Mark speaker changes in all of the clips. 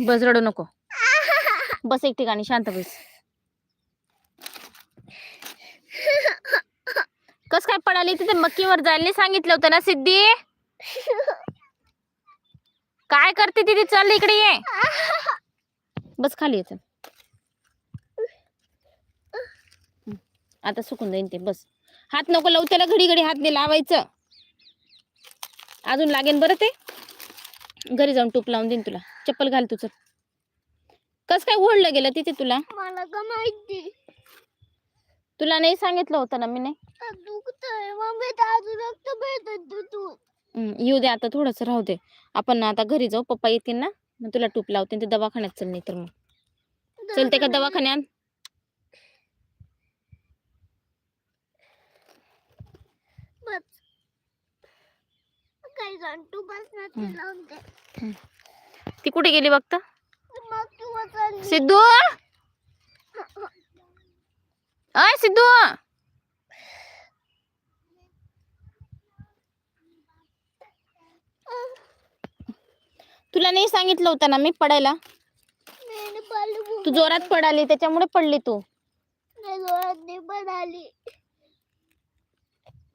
Speaker 1: बस रडू नको. बस एक ठिकाणी शांत बस. कस काय पडाली तिथे मक्कीवर जायला सांगितलं होतं ना सिद्धी? काय करते तिथे चल इकडे ये. बस खाली येत आता सुकून जाईन ते बस. हात नको लावू त्याला घडी घडी हात नाही लावायचं. अजून लागेल बरं ते? घरी जाऊन टूप लावून देईन तुला. चप्पल घाल तुझं. कस काय ओढलं गेलं तिथे तुला?
Speaker 2: मला का माहिती?
Speaker 1: तुला नाही सांगितलं होतं ना मी नाही
Speaker 2: दुखतंय. मम्मी अजून रक्त भेटत तू
Speaker 1: हम्म, येऊ दे आता थोडस राहू दे. आपण ना आता घरी जाऊ पप्पा येतील ना? मग तुला टूप लावते ते दवाखान्यात चल नाही तर मग चलते का दवाखान्यात?
Speaker 2: बस. काही जण तू बस ना
Speaker 1: हम्म.
Speaker 2: लावून दे.
Speaker 1: ती कुठे गेली बघता सिद्धू? अय सिद्धू! तुला नाही सांगितलं होतं ना मी पडायला? तू जोरात पडाली त्याच्यामुळे पडली तू.
Speaker 2: जोरात नाही पण आली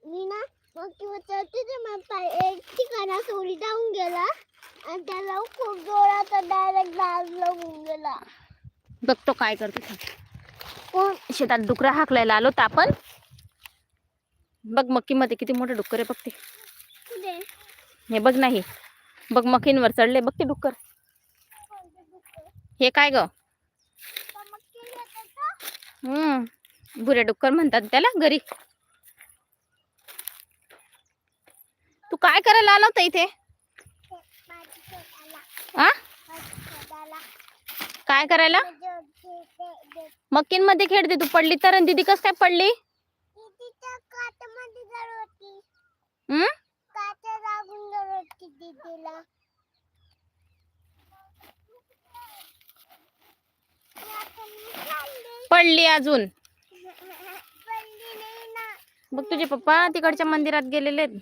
Speaker 2: मी ना मग ते मग पाय एक ठिकाणा सोडी जाऊन गेला आणि त्याला खूप जोरात डायरेक्ट डाग लागून गेला.
Speaker 1: बघतो काय करतो ते. कोण? शेतात डुकरा हाकलायला आलो तर आपण. बघ मक्कीमध्ये किती मोठे डुक्कर आहे बघ ते.
Speaker 2: कुठे?
Speaker 1: हे बघ नाही. बघ चढले बघ ते डुक्कर. हे काय ग? हम्म. भुरे डुक्कर म्हणतात त्याला घरी. काय करायला आला होता इथे? आ? काय करायला? मकींमध्ये खेळते तू पडली तर. दीदी कस काय पडली? पडली अजून. बघ तुझे पप्पा तिकडच्या मंदिरात गेलेले आहेत.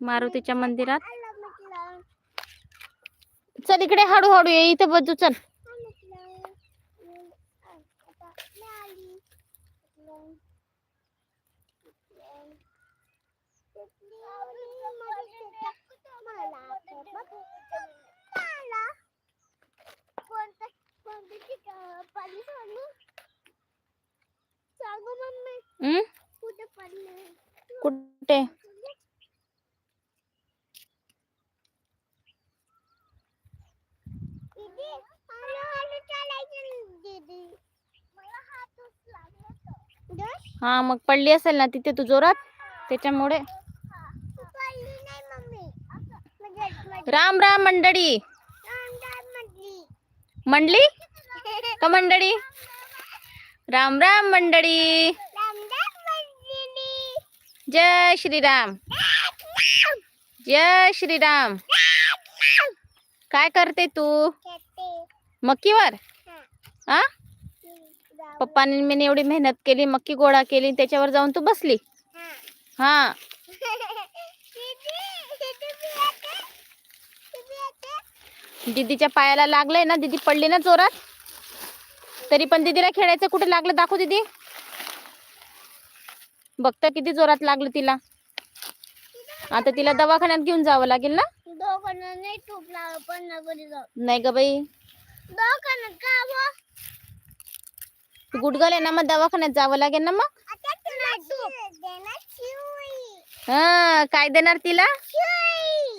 Speaker 1: मारुतीच्या मंदिरात. चल इकडे हळूहळू ये इथे बजू चल.
Speaker 2: कुठे पडले
Speaker 1: कुठे
Speaker 2: दीदी हळूहळू चालायचं ना, दीदी मला हातच लागला तो. दश,
Speaker 1: हा मग पडली असेल ना तिथे तू जोरात त्याच्यामुळे. राम राम मंडळी.
Speaker 2: मंडळी?
Speaker 1: मंडली का मंडळी? राम राम मंडळी. जय श्रीराम. जय श्रीराम. काय करते तू? मक्कीवर? हा पप्पाने मी एवढी मेहनत केली मक्की गोळा केली त्याच्यावर जाऊन तू बसली. हा. दीदीच्या पायाला लागलंय ना दीदी पडली ना जोरात. तरी पण दीदीला खेळायचं कुठे लागलं दाखव दीदी. बघता किती जोरात लागलं तिला. आता तिला दवाखान्यात घेऊन जावं लागेल ना?
Speaker 2: नाही
Speaker 1: ग बाई. गुडगल आहे ना मग दवाखान्यात जावं लागेल ना मग? हा काय देणार तिला?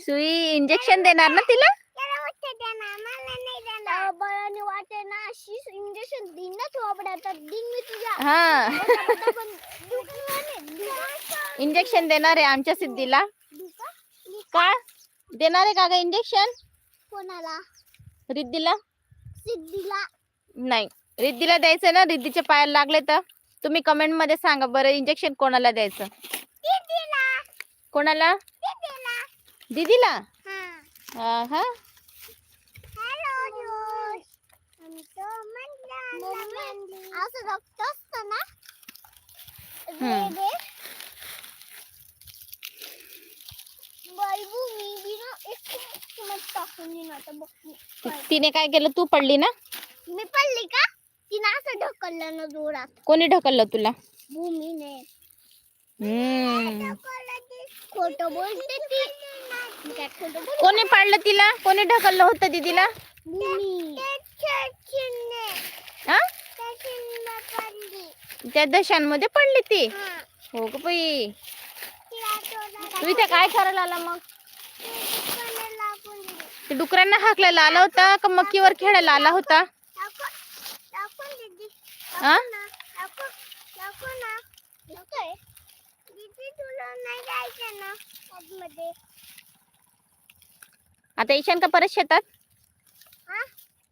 Speaker 1: सुई इंजेक्शन देणार ना तिला?
Speaker 2: त्याला वाटतं देणार मला नाही देणार. बळाने वाटे ना अशी इंजेक्शन
Speaker 1: हा. देणार आहे आमच्या सिद्धीला? का? देणार आहे का ग इंजेक्शन
Speaker 2: कोणाला?
Speaker 1: रिद्धीला?
Speaker 2: सिद्धीला.
Speaker 1: नाही. रिद्धीला द्यायचं ना? रिद्धीच्या पायाला लागले तर? तुम्ही कमेंटमध्ये सांगा बरं इंजेक्शन कोणाला द्यायचं? कोणाला? दीदीला.
Speaker 2: हा.
Speaker 1: हा. हा तिने काय केलं? तू पडली ना?
Speaker 2: मी पडली का? तिनं असं ढकललं ना जोरात.
Speaker 1: कोणी ढकललं तुला?
Speaker 2: भूमीने.
Speaker 1: हम्म.
Speaker 2: खोट बोलते ती. मी काय खोटं बोलते?
Speaker 1: कोणी पाडलं तिला? कोणी ढकललं होतं दीदीला?
Speaker 2: भूमी.
Speaker 1: हा? त्या दशांमध्ये पडली ती? हो. ग बाई. तू इथे काय करायला आला मग? ते डुकरांना हाकलायला आला होता का मक्कीवर खेळायला आला होता? हा? आता येशान का परत शेतात?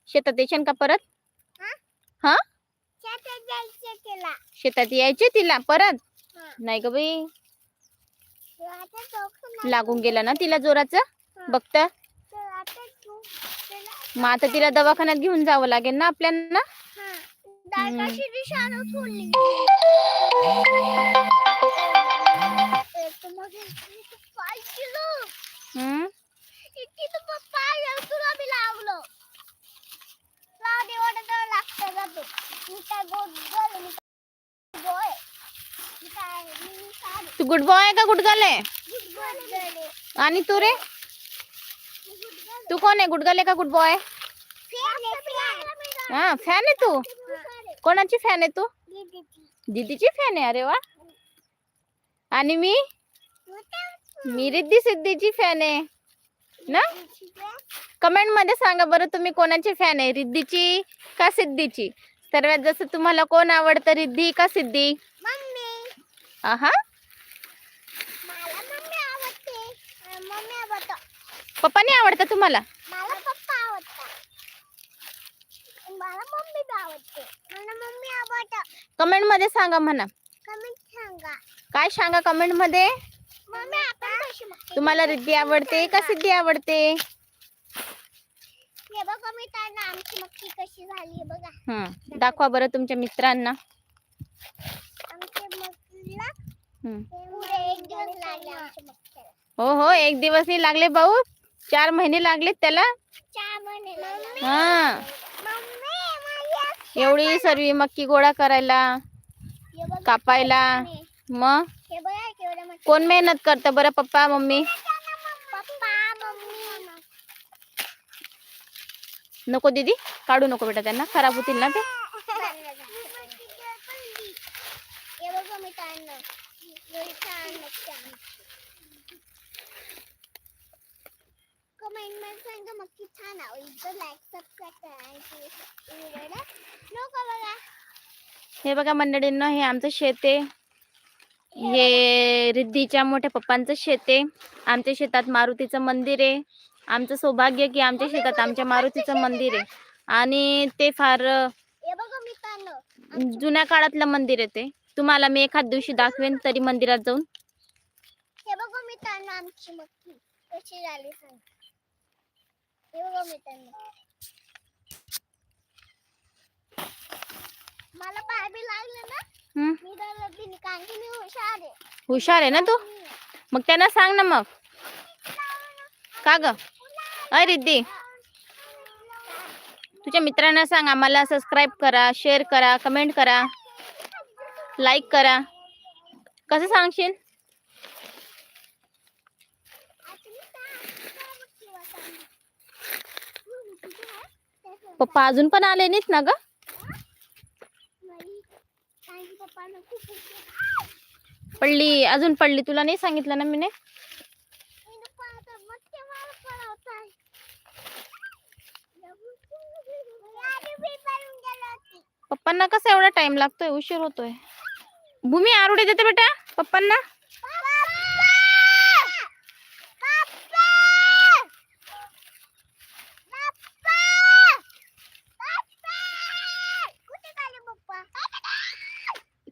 Speaker 1: शेतात येशान का परत? हा? शेतात यायचे तिला परत? नाही ग बाई. लागून गेला ना तिला जोराचं? बघत? मग आता तिला दवाखान्यात घेऊन जावं लागेल ना आपल्याला?
Speaker 2: दादाची दिशाला सोडली पाय किलो
Speaker 1: हम्म
Speaker 2: इतकी तर पप्पा आहे, तुला बी लावलं लाव दे वाटत लागतं का तू मी काय गोड गर्ल मी काय boy. मी काय मी काय
Speaker 1: तू गुड बॉय का गुड गर्ल आहे
Speaker 2: good girl आहे.
Speaker 1: आणि तू रे
Speaker 2: मी good girl
Speaker 1: तू कोण आहे गुड गर्ल आहे का गुड बॉय
Speaker 2: आहे. fan आहे, fan.
Speaker 1: हा फॅन आहे तू
Speaker 2: हा.
Speaker 1: कोणाची फॅन आहे तू?
Speaker 2: दीदीची.
Speaker 1: दीदीची फॅन आहे अरे वा. आणि मी? मी रिद्धी सिद्धीची फॅन आहे. ना. कमेंटमध्ये सांगा बरं तुम्ही कोणाची फॅन आहे रिद्धीची का सिद्धीची सर्वात जसं तुम्हाला कोण आवडतं रिद्धी का सिद्धी
Speaker 2: मम्मी.
Speaker 1: आहा
Speaker 2: मला मम्मी आवडते. अं, मम्मी आवडतं.
Speaker 1: पप्पानी आवडतं तुम्हाला
Speaker 2: मला पप्पा आवडतात मला मम्मी आवडते मला मम्मी आवडतं.
Speaker 1: कमेंटमध्ये सांगा म्हणा.
Speaker 2: कमेंट सांगा.
Speaker 1: काय सांगा कमेंटमध्ये?
Speaker 2: मम्मी आपण कशी बघते
Speaker 1: तुम्हाला रिद्धी आवडते का सिद्धी आवडते?
Speaker 2: हे बघा आमची मक्की कशी झाली बघा.
Speaker 1: हम्म दाखवा बरं तुमच्या मित्रांना.
Speaker 2: आमच्या मक्कीला
Speaker 1: हम्म.
Speaker 2: पुढे एक दिवस लागले आमच्या मक्कीला.
Speaker 1: हो हो एक दिवस नाही लागले भाऊ. चार महिने लागले त्याला.
Speaker 2: चार महिने लागले.
Speaker 1: हा. एवढी सर्व मक्की गोळा करायला कापायला. मग? कोण मेहनत करतं बरं पप्पा मम्मी?
Speaker 2: पप्पा मम्मी
Speaker 1: नको दीदी काढू नको बेटा त्यांना खराब होतील ना ते
Speaker 2: हे बघा मी ताणलं एवढी छान मच्छी आमची. कमेंटमध्ये सांगा मक्की छान आवडली लाईक सबस्क्राईब करा आणि व्हिडिओला नको बघा
Speaker 1: हे बघा मंडळींना हे आमचं शेत आहे. हे रिद्धीच्या मोठ्या पप्पांचं शेत आहे. आमच्या शेतात मारुतीचं मंदिर आहे. आमचं सौभाग्य की आमच्या शेतात आमच्या मारुतीचं मंदिर आहे. आणि ते फार जुन्या काळातलं मंदिर आहे ते. तुम्हाला मी एखाद दिवशी दाखवेन तरी मंदिरात जाऊन.
Speaker 2: आमची मक्की कशी झाली सांग हे बघा मी ताणलं मला पाय बी लागलं ना? मी कारण की मी हुशार आहे.
Speaker 1: हुशार आहे ना तू? मग त्यांना सांग ना मग. का ग? अय रिद्धी. तुझ्या मित्रांना सांग आम्हाला सबस्क्राईब करा शेअर करा कमेंट करा लाईक करा. कसं सांगशील? पप्पा अजून पण आले नाहीत ना ग? पडली अजून पडली. तुला नाही सांगितलं ना मी पप्पांना कसा एवढा टाइम लागतोय? उशीर होतोय. भूमी आरोडे देते बेटा पप्पांना.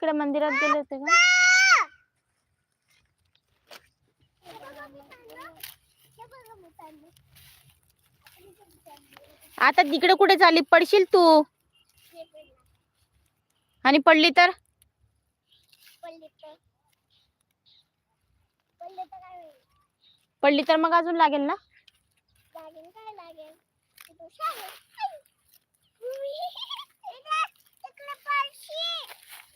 Speaker 1: इकडे मंदिरात गेले होते का? आता तिकडे कुठे चालली? पडशील तू. आणि पडली तर?
Speaker 2: पडली तर
Speaker 1: मग अजून लागेल ना?
Speaker 2: लागेल.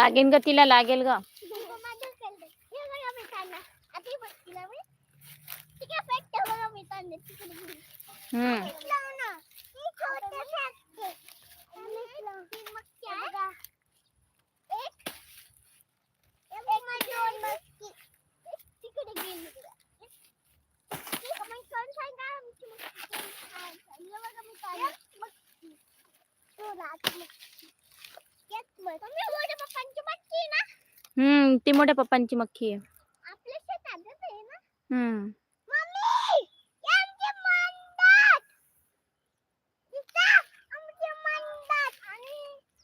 Speaker 2: लागेल ग तिला लागेल ग. हम्म. हम्म ती मोठ्या पप्पांची मक्खी आहे. हम्म.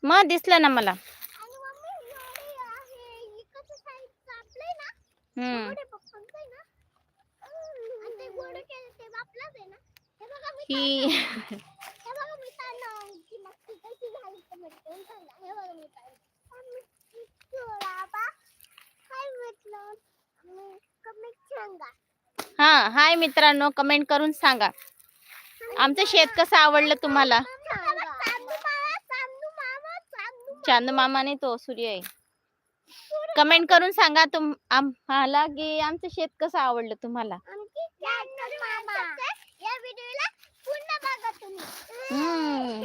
Speaker 2: मग दिसलं ना मला.
Speaker 3: आणि हा
Speaker 2: हाय मित्रांनो कमेंट करून सांगा. आमचं शेत कसं आवडलं तुम्हाला? चांद मामाने तो सूर्य आहे. कमेंट करून सांगा तुम आम्हाला की आमचं शेत कसं आवडलं तुम्हाला? हम्म.